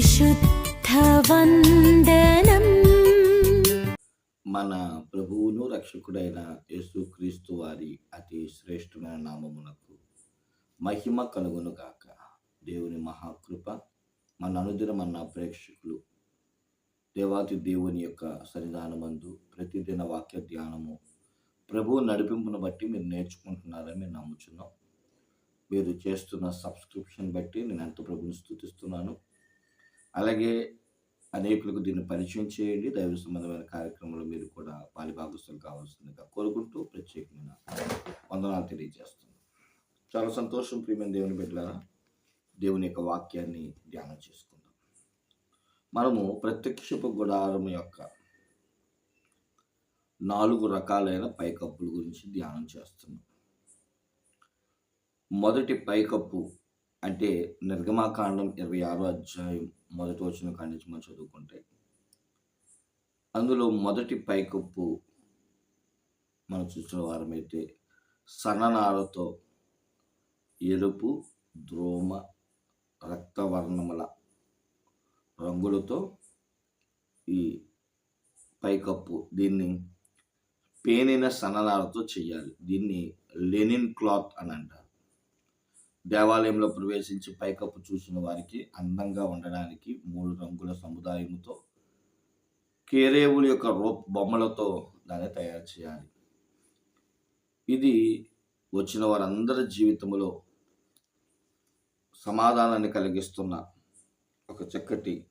పరిశుద్ధవందనం. మన ప్రభువును రక్షకుడైన యేసుక్రీస్తు వారి అతి శ్రేష్టమైన నామమునకు మహిమ కలుగును గాక. దేవుని మహాకృప మన అనుదినమన్న ప్రేక్షకులు దేవాతి దేవుని యొక్క సన్నిధానమందు ప్రతిదిన వాక్య ధ్యానము ప్రభువు నడిపింపును బట్టి మీరు నేర్చుకుంటున్నారని మేము నమ్ముచున్నాం. మీరు చేస్తున్న సబ్స్క్రిప్షన్ బట్టి నేను ఎంతో ప్రభుని స్థుతిస్తున్నాను. అలాగే అనేకులకు దీన్ని పరిచయం చేయండి. దైవ సంబంధమైన కార్యక్రమంలో మీరు కూడా పాలిభాగస్తులు కావాల్సిందిగా కోరుకుంటూ ప్రత్యేకమైన వందనాలు తెలియజేస్తున్నాను. చాలా సంతోషం ప్రియమైన దేవుని బిడ్డలారా. దేవుని యొక్క వాక్యాన్ని ధ్యానం చేసుకుందాం. మనము ప్రత్యక్షపు గుడారం యొక్క నాలుగు రకాలైన పైకప్పుల గురించి ధ్యానం చేస్తున్నాం. మొదటి పైకప్పు అంటే నిర్గమాకాండం ఇరవై ఆరో అధ్యాయం మొదటి వచ్చిన కాడి నుంచి మనం చదువుకుంటే అందులో మొదటి పైకప్పు మనం చూసిన వారమైతే సన్ననారతో ఎరుపు ద్రోమ రక్తవర్ణముల రంగులతో ఈ పైకప్పు దీన్ని పేనిన సన్ననారతో చేయాలి దీన్ని లెనిన్ క్లాత్ అని అంటారు. దేవాలయంలో ప్రవేశించి పైకప్పు చూసిన వారికి అందంగా ఉండడానికి మూడు రంగుల సముదాయముతో కేరేవుల యొక్క రూప్ బొమ్మలతో దాన్ని తయారు చేయాలి. ఇది వచ్చిన వారందరి జీవితంలో సమాధానాన్ని కలిగిస్తున్న ఒక చక్కటి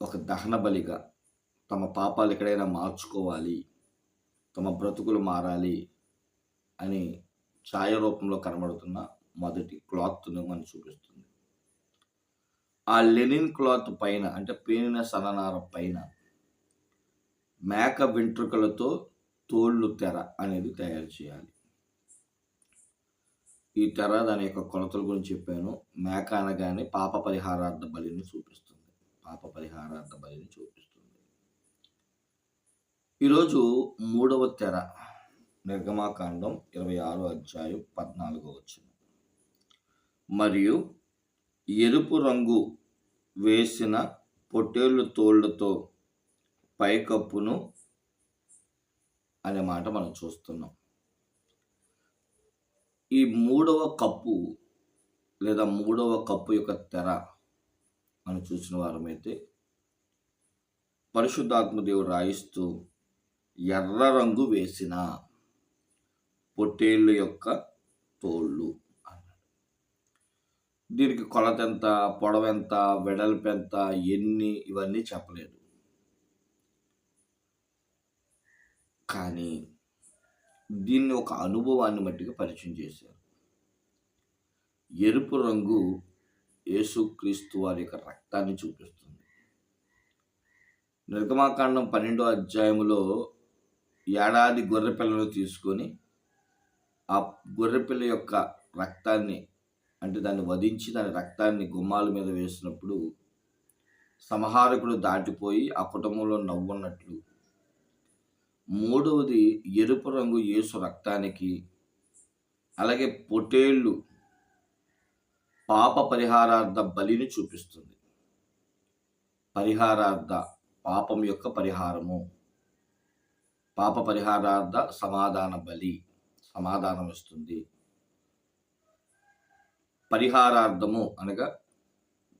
ఒక దహన బలిగా తమ పాపాలు ఎక్కడైనా మార్చుకోవాలి తమ బ్రతుకులు మారాలి అని ఛాయ రూపంలో కనబడుతున్న మొదటి క్లాత్ను మనం చూపిస్తుంది. ఆ లెనిన్ క్లాత్ పైన అంటే పేనిన సననార పైన మేక వెంట్రుకలతో తోళ్ళు తెర అనేది తయారు చేయాలి. ఈ తెర దాని యొక్క కొలతల గురించి చెప్పాను. మేక అనగానే పాప పరిహారార్థ బలిని చూపిస్తుంది. పాప పరిహారార్థ బలిని చూపిస్తుంది. ఈరోజు మూడవ తెర. నిర్గమాకాండం ఇరవై ఆరో అధ్యాయం పద్నాలుగో వచ్చిన మరియు ఎరుపు రంగు వేసిన పొట్టేళ్ళు తోళ్ళతో పైకప్పును అనే మాట మనం చూస్తున్నాం. ఈ మూడవ కప్పు లేదా మూడవ కప్పు యొక్క తెర మనం చూసిన వారమైతే పరిశుద్ధాత్మ దేవుడు రాయిస్తూ ఎర్ర రంగు వేసిన పొట్టేళ్ళ యొక్క తోళ్ళు అన్నాడు. దీనికి కొలత ఎంత పొడవెంత వెడల్పు ఎంత ఎన్ని ఇవన్నీ చెప్పలేదు. కానీ దీన్ని ఒక అనుభవాన్ని మట్టిగా పరిచయం చేశారు. ఎరుపు రంగు యేసుక్రీస్తు వారి యొక్క రక్తాన్ని చూపిస్తుంది. నిర్గమాకాండం పన్నెండో అధ్యాయంలో ఏడాది గొర్రె పిల్లలు తీసుకొని ఆ గొర్రెపిల్ల యొక్క రక్తాన్ని అంటే దాన్ని వధించి దాని రక్తాన్ని గుమ్మాల మీద వేసినప్పుడు సంహారకుడు దాటిపోయి ఆ కుటుంబంలో నవ్వున్నట్లు. మూడవది ఎరుపు రంగు యేసు రక్తానికి అలాగే పొటేళ్ళు పాప పరిహారార్థ బలిని చూపిస్తుంది. పరిహారార్థ పాపం యొక్క పరిహారము. పాప పరిహారార్థ సమాధాన బలి. సమాధానం ఇస్తుంది పరిహారార్థము అనగా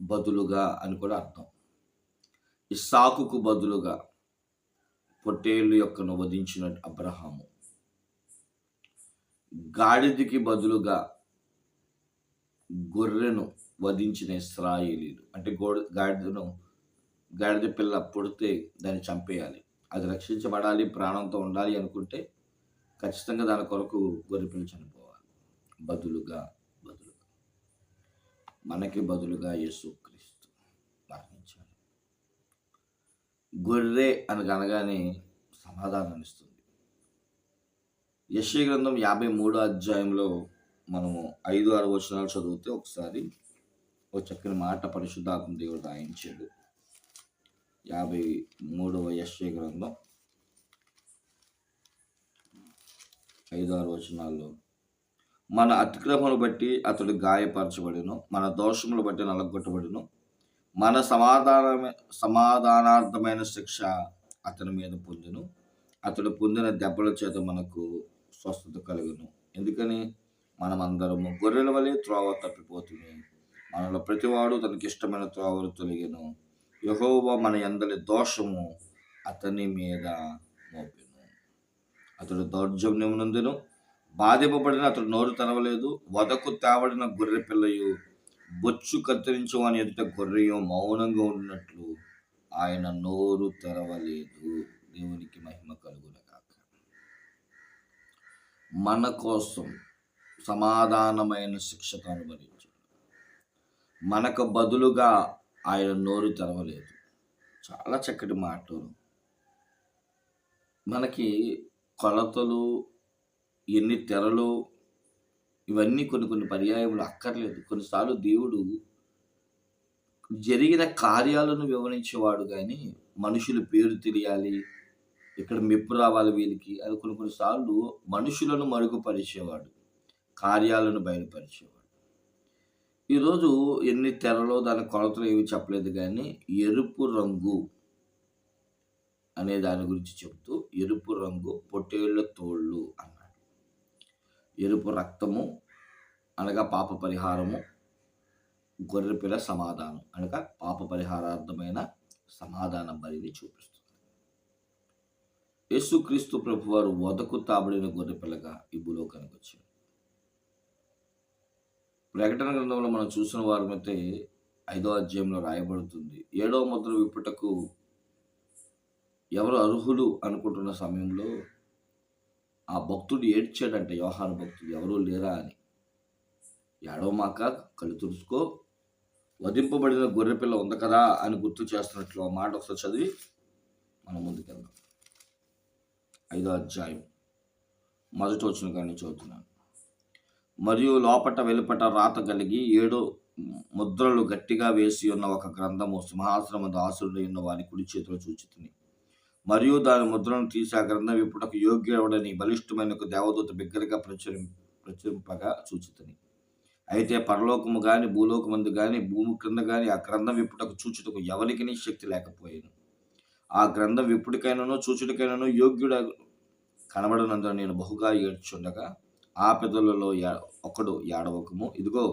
బదులుగా అని కూడా అర్థం. ఇస్సాకుకు బదులుగా పొట్టేళ్ళు యొక్కను వధించిన అబ్రహాము. గాడిదికి బదులుగా గొర్రెను వధించిన ఇస్రాయేలీలు. అంటే గోడ గాడిదను గాడిద పిల్ల పుడితే దాన్ని చంపేయాలి. అది రక్షించబడాలి ప్రాణంతో ఉండాలి అనుకుంటే ఖచ్చితంగా దాని కొరకు గొర్రెపిల్ల చనిపోవాలి. బదులుగా బదులుగా. మనకి బదులుగా యేసుక్రీస్తు మరణించాలి. గొర్రె అని అనగానే సమాధానం ఇస్తుంది. యశ్య గ్రంథం యాభై మూడో అధ్యాయంలో మనము ఐదు ఆరు వచనాలు చదివితే ఒకసారి ఒక చక్కని మాట పరిశుద్ధాత్మ దేవుడు రాయించాడు. యాభై మూడవ యశ్య గ్రంథం ఐదారు ఆరు వచనాల్లో మన అతిక్రమను బట్టి అతడు గాయపరచబడిను మన దోషములు బట్టి నలగొట్టబడిను. మన సమాధానమే సమాధానార్థమైన శిక్ష అతని మీద పొందును. అతడు పొందిన దెబ్బల చేత మనకు స్వస్థత కలుగును. ఎందుకని? మనమందరము గొర్రెల వలె త్రోవ తప్పిపోతుంది మనలో ప్రతివాడు తనకి ఇష్టమైన త్రోవలు తొలగిను. యహోవ మన ఎందలి దోషము అతని మీద మోపి అతడు దౌర్జన్యమునందును బాధింపబడిన అతడు నోరు తెరవలేదు వదకు తేవడిన గొర్రె పిల్లయు బొచ్చు కత్తిరించు అని ఎదుట గొర్రెయో మౌనంగా ఉన్నట్లు ఆయన నోరు తెరవలేదు. దేవునికి మహిమ కలుగునగాక. మన కోసం సమాధానమైన శిక్షకు అనుభవించాడు మనకు బదులుగా ఆయన నోరు తెరవలేదు. చాలా చక్కటి మాటలు. మనకి కొలతలు ఎన్ని తెరలు ఇవన్నీ కొన్ని కొన్ని పర్యాయములు అక్కర్లేదు. కొన్నిసార్లు దేవుడు జరిగిన కార్యాలను వివరించేవాడు కానీ మనుషుల పేరు తెలియాలి ఇక్కడ మెప్పు రావాలి వీళ్ళకి అది కొన్ని కొన్నిసార్లు మనుషులను మరుగుపరిచేవాడు కార్యాలను బయలుపరిచేవాడు. ఈరోజు ఎన్ని తెరలో దాని కొలతలు ఏమి చెప్పలేదు కానీ ఎరుపు రంగు అనే దాని గురించి చెప్తూ ఎరుపు రంగు పొట్టేళ్ళ తోళ్ళు అన్నాడు. ఎరుపు రక్తము అనగా పాప పరిహారము గొర్రెపిల్ల సమాధానం అనగా పాప పరిహారార్థమైన సమాధాన బలిని చూపిస్తుంది. యేసుక్రీస్తు ప్రభు వారు వదకు తాబడిన గొర్రెపిల్లగా ఈ భూలోకానికి వచ్చాడు. ప్రకటన గ్రంథంలో మనం చూసిన వారమైతే ఐదో అధ్యాయంలో రాయబడుతుంది ఏడవ ముద్ర విప్పుటకు ఎవరు అర్హులు అనుకుంటున్న సమయంలో ఆ భక్తుడు ఏడ్చాడంట యోహాను భక్తుడు ఎవరూ లేరా అని. ఏడవమాక కళ్ళు తుడుచుకో వధింపబడిన గొర్రెపిల్ల ఉంది కదా అని గుర్తు చేస్తున్నట్లు ఆ మాట ఒకసారి చదివి మనం ముందుకెళ్దాం ఐదో అధ్యాయం. మొదటి వచ్చిన కానీ చదువుతున్నాను. మరియు లోపట వెలుపట రాత కలిగి ఏడు ముద్రలు గట్టిగా వేసి ఉన్న ఒక గ్రంథము సింహాసనము దాసుడు ఉన్న వారి కుడి చేతిలో చూచితుంది మరియు దాని ముద్రను తీసి ఆ గ్రంథం ఇప్పుడకు యోగ్యుడని బలిష్టమైన ఒక దేవదూత బిగ్గరగా ప్రచురి ప్రచురింపగా సూచితని. అయితే పరలోకము గాని భూలోకమందు గాని భూమి క్రింద గాని ఆ గ్రంథం విప్పుటకు చూచుటకు ఎవరికి శక్తి లేకపోయాను. ఆ గ్రంథం ఇప్పటికైనానో చూచుటకైనానో యోగ్యుడ కనబడనందున నేను బహుగా ఏడ్చుండగా ఆ పెదలలో ఒకడు ఏడవకము. ఇదిగో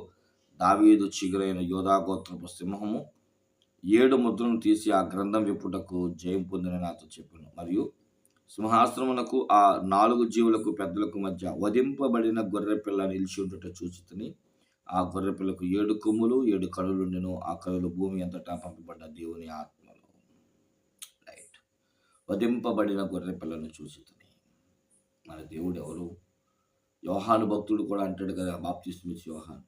దావీదు చిగురైన యోధాగోత్రపు సింహము ఏడు ముద్రను తీసి ఆ గ్రంథం విప్పుటకు జయం పొందిన నాతో చెప్పాను. మరియు సింహాసనమునకు ఆ నాలుగు జీవులకు పెద్దలకు మధ్య వధింపబడిన గొర్రె పిల్ల నిలిచి ఉండుట చూచితని. ఆ గొర్రె పిల్లకు ఏడు కొమ్ములు ఏడు కనులుండెను ఆ కళలు భూమి అంతటా పంపబడ్డ దేవుని ఆత్మలు. రైట్ వధింపబడిన గొర్రె పిల్లను మన దేవుడు ఎవరు? యోహాను భక్తుడు కూడా అంటాడు కదా బాప్తిస్మిస్ యోహాన్.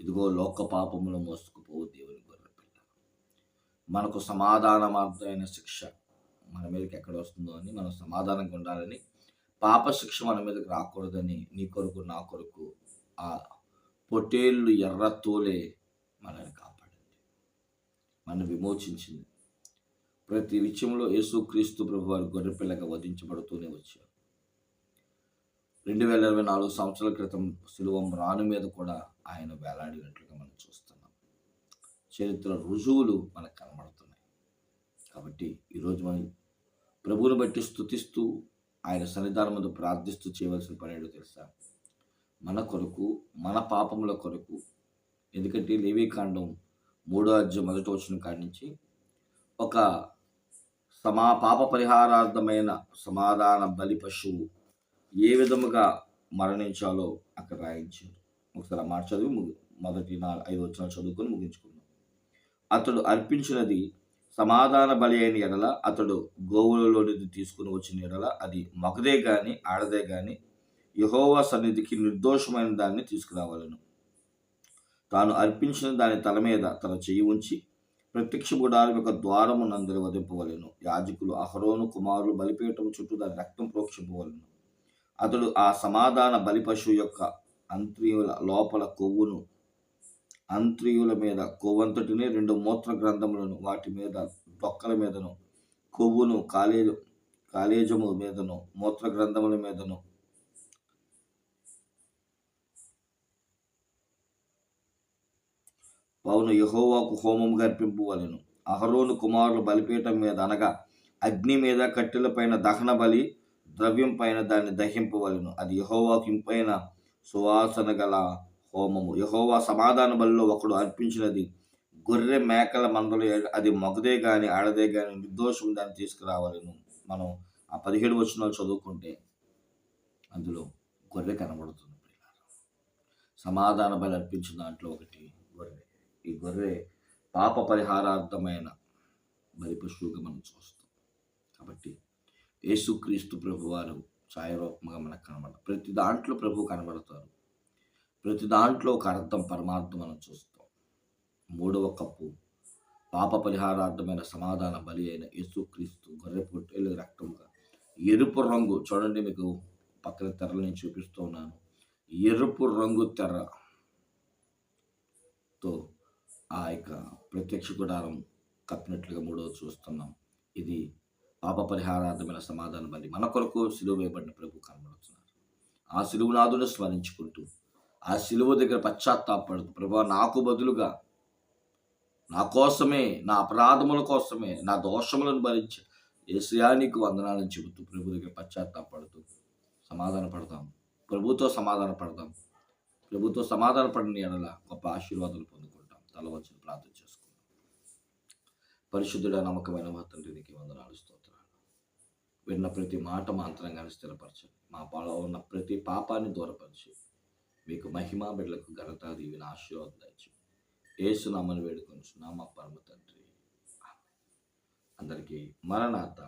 ఇదిగో లోక పాపములు మోసుకుపోవు దేవుని మనకు సమాధానమార్థమైన శిక్ష మన మీదకి ఎక్కడ వస్తుందో అని మనం సమాధానంగా ఉండాలని పాప శిక్ష మన మీదకి రాకూడదని నీ కొరకు నా కొరకు ఆ పొటేళ్ళు ఎర్ర తోలే మనల్ని కాపాడింది. మన విమోచించింది. ప్రతి విషయంలో యేసుక్రీస్తు ప్రభు వారి గొర్రెపిల్లగా వధించబడుతూనే వచ్చారు. రెండు వేల ఇరవై నాలుగు సంవత్సరాల క్రితం శిలువం రాను మీద కూడా ఆయన వేలాడినట్లుగా మనం చూస్తాం. చరిత్ర రుజువులు మనకు కనబడుతున్నాయి. కాబట్టి ఈరోజు మనం ప్రభువుని బట్టి స్థుతిస్తూ ఆయన సన్నిధానం ముందు ప్రార్థిస్తూ చేయవలసిన పని ఏంటో తెలుసా? మన కొరకు మన పాపముల కొరకు. ఎందుకంటే లేవీకాండం మూడో అధ్యయం మొదటి వచ్చిన కాడి నుంచి ఒక సమా పాప పరిహారార్థమైన సమాధాన బలి పశువు ఏ విధముగా మరణించాలో అక్కడ రాయించారు. ఒకసారి ఆ మొదటి నాలుగు ఐదు వచ్చిన చదువుకొని ముగించుకుందాం. అతడు అర్పించినది సమాధాన బలి అయిన ఎడల అతడు గోవులలోనిది తీసుకుని వచ్చిన ఎడల అది మగదే గాని ఆడదే గాని యహోవా సన్నిధికి నిర్దోషమైన దాన్ని తీసుకురావాలను. తాను అర్పించిన దాని తల మీద తన చెయ్యి ఉంచి ప్రత్యక్ష గుడారం యొక్క ద్వారము నందరి వదింపవలను యాజకులు అహరోను కుమారులు బలిపీఠము చుట్టూ దాని రక్తం ప్రోక్షింపవలను. అతడు ఆ సమాధాన బలి పశువు యొక్క అంత్రియుల లోపల కొవ్వును అంత్రియుల మీద కొవ్వంతటిని రెండు మూత్ర గ్రంథములను వాటి మీద డొక్కల మీదను కొవ్వును కాలేజు కాలేజము మీదను మూత్ర గ్రంథముల మీదను. పౌను యహోవాకు హోమం గర్పింపవలను అహరోను కుమారులు బలిపీఠం మీద అనగా అగ్ని మీద కట్టెల పైన దహన బలి ద్రవ్యం పైన దాన్ని దహింపవలను అది యహోవాకు ఇంపైన సువాసన గల హోమము. యహోవా సమాధాన బలిలో ఒకడు అర్పించినది గొర్రె మేకల మందలు అది మగదే కానీ ఆడదే కానీ నిర్దోషం దాన్ని తీసుకురావాలను. మనం ఆ పదిహేడు వచనాలు చదువుకుంటే అందులో గొర్రె కనబడుతుంది సమాధాన బలి అర్పించిన దాంట్లో ఒకటి గొర్రె. ఈ గొర్రె పాప పరిహారార్థమైన బలి పశువుగా మనం చూస్తాం. కాబట్టి యేసుక్రీస్తు ప్రభువారు ఛాయరూపంగా మనకు కనబడ ప్రతి దాంట్లో ప్రభు కనబడతారు. ప్రతి దాంట్లో ఒక అర్థం పరమార్థం మనం చూస్తాం. మూడవ కప్పు పాప పరిహారార్థమైన సమాధాన బలి అయిన యేసుక్రీస్తు గొర్రె పొట్టేలు రక్తంగా ఎరుపు రంగు చూడండి మీకు పక్కన తెరలు నేను చూపిస్తూ ఉన్నాను. ఎరుపు రంగు తెరతో ఆ యొక్క ప్రత్యక్ష గుడారం కప్పినట్లుగా మూడవ చూస్తున్నాం. ఇది పాప పరిహారార్థమైన సమాధాన బలి. మన కొరకు సిలువ వేయబడిన ప్రభు కనబడుతున్నారు. ఆ సిలువునాథుని స్మరించుకుంటూ ఆ సిలువ దగ్గర పశ్చాత్తాపడుతూ ప్రభా నాకు బదులుగా నా కోసమే నా అపరాధముల కోసమే నా దోషములను భరించి ఏసయానికి వందనాలను చెబుతూ ప్రభు దగ్గర పశ్చాత్తాపడుతూ సమాధాన పడతాం ప్రభుతో సమాధాన పడతాం ప్రభుతో సమాధాన పడిన ఎడల గొప్ప ఆశీర్వాదాలు పొందుకుంటాం. తలవచ్చిన ప్రార్థన చేసుకుంటాం పరిశుద్ధుడ నమ్మకమైన మా తండ్రి నీకు వందనాలు స్తోత్రాలు. విన్న ప్రతి మాట మా అంతరంగాన్ని స్థిరపరచండి. మా పాలో ఉన్న ప్రతి పాపాన్ని దూరపరిచి మీకు మహిమా బిడ్డలకు ఘనత దీవిన ఆశీర్వాదం దయచి ఏసునామని వేడుకొని మా పరమ తండ్రి. అందరికీ మరణాత